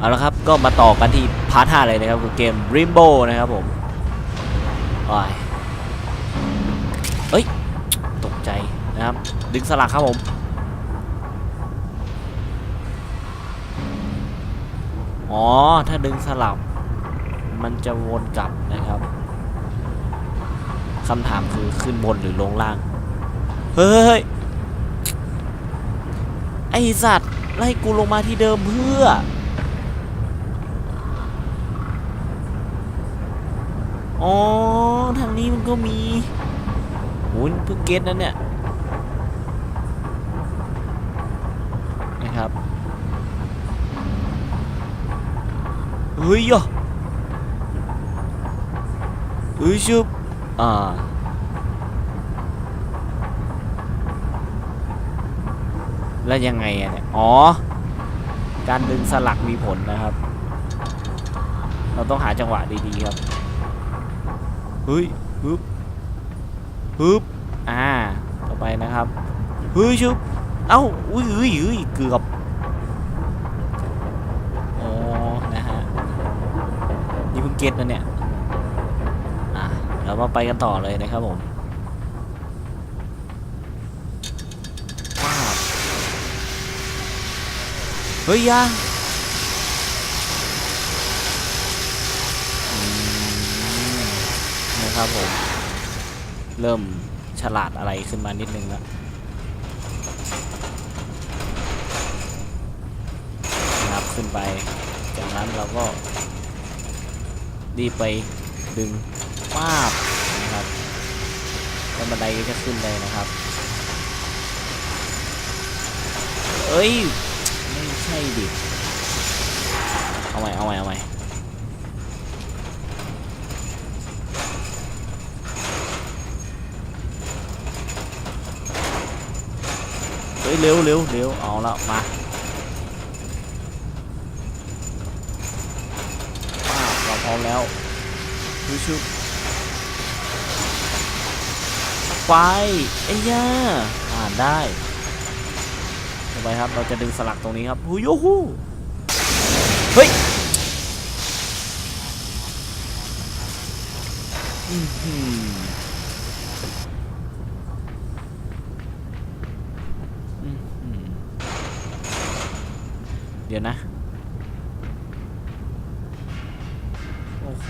เอาละครับก็มาต่อกันที่พาร์ท5เลยนะครับคือเกม Rainbow นะครับผมโอ้ยเอ้ย ตกใจนะครับ ดึงสลักครับผม อ๋อ ถ้าดึงสลับ มันจะวนกลับนะครับคำถามคือขึ้นบนหรือลงล่าง เฮ้ย ไอสัตว์ไล่กูลงมาที่เดิมเพื่อ อ๋อ ทางนี้มันก็มีโอ้ยเพิ่งเก็ตนั่นเนี่ย นะครับ เฮ้ยย่อเฮ้ยชุบอ่าแล้วยังไงอะเนี่ย อ๋อ การดึงสลักมีผลนะครับ เราต้องหาจังหวะดีๆครับ ฮ้ยฮึบฮึบอ่าต่อไปนะครับเฮ้ยชุบเอ้าอุ้ยเฮ้ยเฮ้ยเกือบอ๋อนะฮะนี่เพิ่งเก็ตนะเนี่ยอะเรามาไปกันต่อเลยนะครับผมว้าวเฮ้ยยาอืม นะครับผม เริ่มฉลาดอะไรขึ้นมานิดนึงแล้วนะครับขึ้นไป จากนั้นเราก็รีบไปดึงป้าบนะครับแล้วบันไดก็จะขึ้นเลยนะครับ เอ้ย ไม่ใช่ดิ เอาใหม่เอาใหม่เอาใหม่ ฮ้ยเร็วเร็วเร็วเอาละมาป้าเราพร้อมแล้วชุบชุบไปไอ้ย่าอ่านได้ต่อไปครับเราจะดึงสลักตรงนี้ครับหูยูฮูเฮ้ยอื้อหืออื้อหือ เดี๋ยวนะ โอ้โห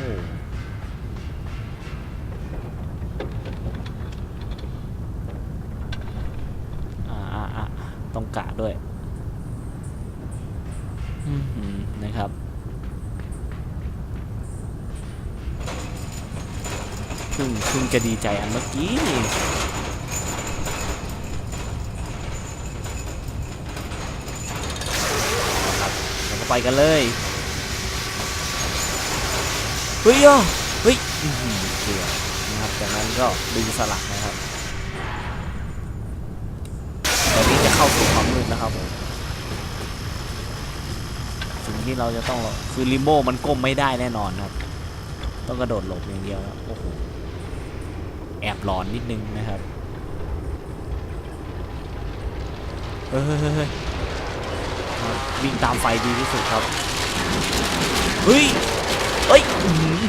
อ่าอ่าอ่าต้องกะด้วย อื้อหือนะครับเพิ่งเพิ่งจะดีใจอันเมื่อกี้นี่ครับเราก็ ไปกันเลยเฮ้ยอเฮ้ยเกือบนะครับจากนั้นก็ดึงสลักนะครับตอนนี้จะเข้าสู่ความมืดนะครับผมสิ่งที่เราจะต้องรอคือลิโมโบมันก้มไม่ได้แน่นอนครับ ต้องกระโดดหลบอย่างเดียวครับโอ้โหแอบหลอนนิดนึงนะครับเฮ้ย วิ่งตามไฟดีที่สุดครับ เฮ้ย เฮ้ยอื้อหือ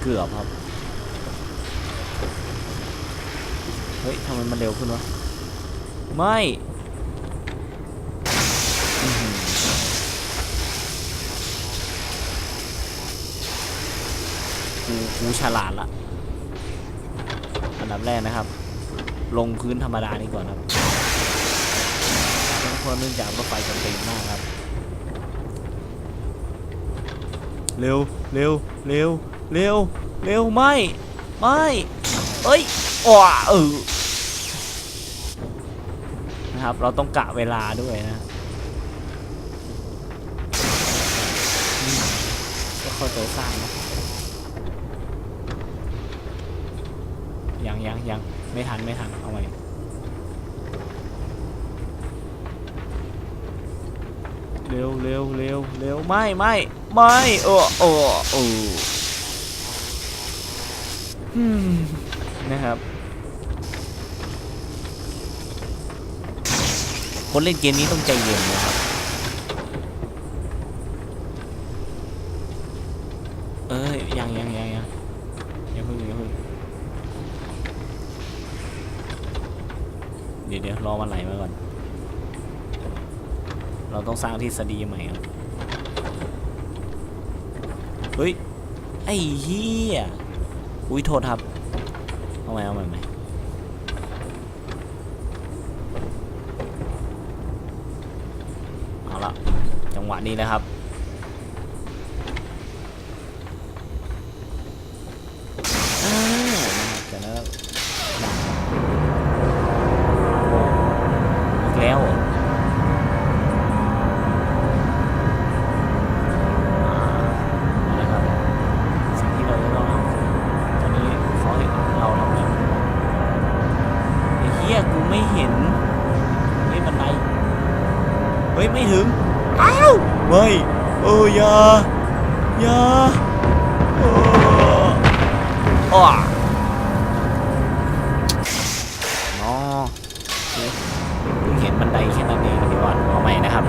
เกือบครับ เฮ้ยทำไมมันเร็วขึ้นวะ ไม่อื้อหือกูกูฉลาดละ อันดับแรกนะครับ ลงพื้นธรรมดานี้ก่อนครับ เพราะเนื่องจากรถไฟจำเป็นมากครับ เร็ว เร็ว เร็ว เร็ว เร็ว ไม่ ไม่ เอ้ยว้าเออนะครับ เราต้องกะเวลาด้วยนะก็เข้าใจสร้างนะยังยังยังไม่ทัน ไม่ทัน เอาไว้ เร็วเร็วเร็วเร็วไม่ไม่ไม่โอ้โอ้โอ้นะครับ คนเล่นเกมนี้ต้องใจเย็นนะครับ เอ้ยยังยังยังยังยังเพิ่งอยังเพิ่งเดี๋ยวเดี๋ยวรอมันไหลมาก่อน เราต้องสร้างทฤษฎีใหม่ครับเฮ้ย ไอ้เหี้ย อุ้ยโทษครับ เอาใหม่เอาใหม่ใหม่เอาละจังหวะนี้นะครับ ไม่ถึง อ้าว ไม่ เอออย่าอย่าเอออ้ออ๋อโอเคเพิ่งเห็นบันไดแค่นั้นเองเดี๋ยวก่อนเอาใหม่นะครับ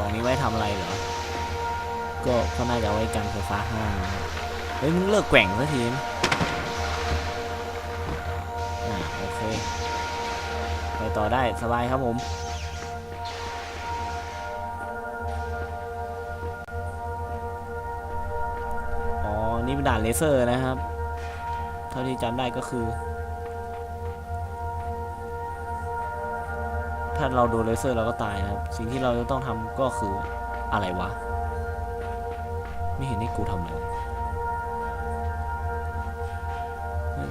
ล่องนี้ไว้ทำอะไรเหรอ ก็ก็น่าจะไว้กันไฟฟ้าข้างเฮ้ยมึงเลิกแกว่งสักทีนะโอเค ไปต่อได้สบายครับผมอ๋อนี่เป็นด่านเลเซอร์นะครับ เท่าที่จำได้ก็คือ ถ้าเราโดนเลเซอร์เราก็ตายนะครับ สิ่งที่เราจะต้องทำก็คืออะไรวะ ไม่เห็นให้กูทำเลย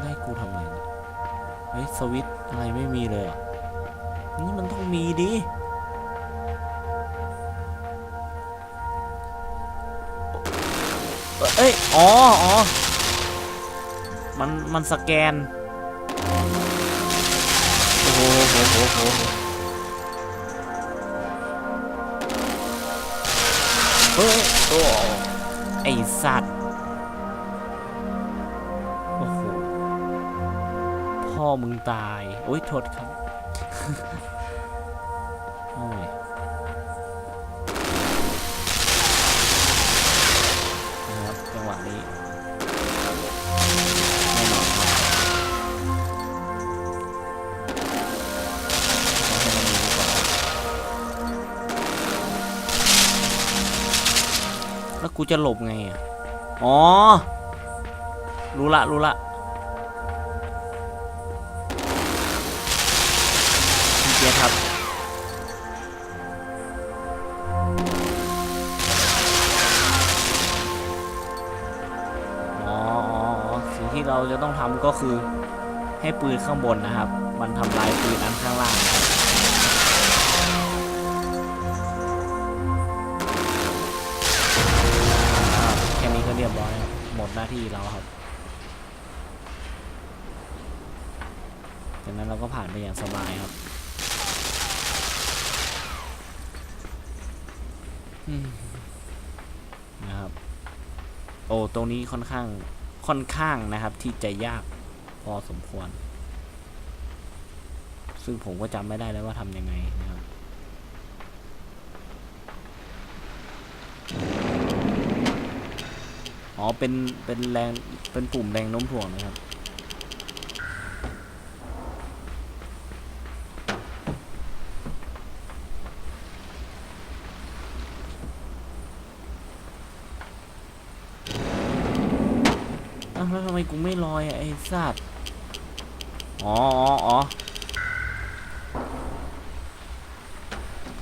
ได้กูทำอะไรเนี่ยเฮ้ยสวิตอะไรไม่มีเลยเหรอนี่มันต้องมีดิเอ้ย อ๋ออ๋อมัน มันสแกน โอ้โหโหโหโห เฮ้ยโอ้ไอสัตว์ โอ้โห พ่อมึงตาย โอ้ยโทษครับ กูจะหลบไงอะ อ๋อ รู้ละ รู้ละพี่เจครับอ๋ออ๋ออ๋อสิ่งที่เราจะต้องทำก็คือให้ปืนข้างบนนะครับ มันทำลายปืนอันข้างล่าง ยบร้อยครับหมดหน้าที่เราครับจากนั้นเราก็ผ่านไปอย่างสบายครับนะครับ โอ้ตรงนี้ค่อนข้างค่อนข้างนะครับ ที่จะยากพอสมควร ซึ่งผมก็จำไม่ได้แล้วว่าทำยังไงนะครับ อ๋อ เป็น เป็นแรง เป็นปุ่มแรงโน้มถ่วงนะครับ อ้าวแล้วทำไมกูไม่ลอยอะไอ้สัตว์อ๋ออ๋ออ๋อ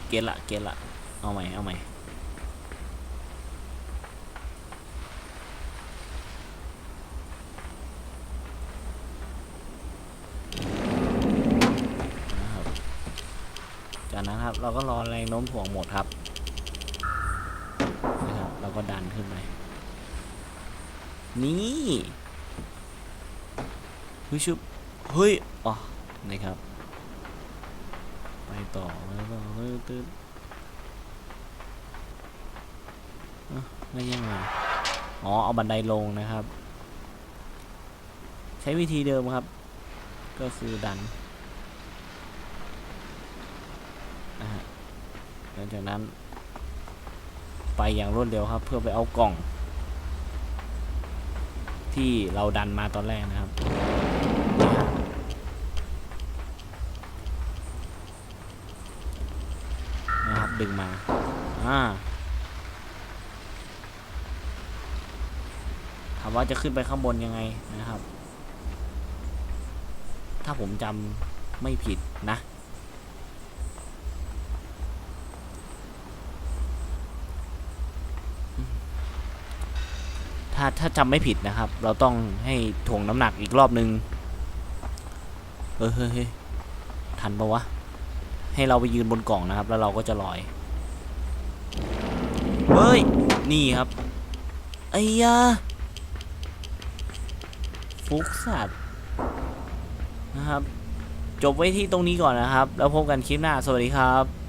เกละ เกละ เอาใหม่ เอาใหม่ นะครับจากนั้นครับ เราก็รอแรงโน้มถ่วงหมดครับนะครับก็ดันขึ้นไป นี่เฮ้ยชุบเฮ้ยอ๋อนะครับ ไปต่อไปต่อเฮ้ยตื้นเอ้าแล้วยังไงอ๋อ เอาบันไดลงนะครับ ใช้วิธีเดิมครับ ก็คือดันนะฮะ หลังจากนั้น ไปอย่างรวดเร็วครับ เพื่อไปเอากล่อง ที่เราดันมาตอนแรกนะครับ นะนะครับดึงมา อ่าถามว่าจะขึ้นไปข้างบนยังไงนะครับ ถ้าผมจำไม่ผิดนะ ถ้าถ้าจำไม่ผิดนะครับ เราต้องให้ถ่วงน้ำหนักอีกรอบนึง เออเฮ้ยเฮ้ยทันปะวะ ให้เราไปยืนบนกล่องนะครับ แล้วเราก็จะลอย เฮ้ย นี่ครับไอ้ยาฟุกสัตว์นะครับ จบไว้ที่ตรงนี้ก่อนนะครับ แล้วพบกันคลิปหน้า สวัสดีครับ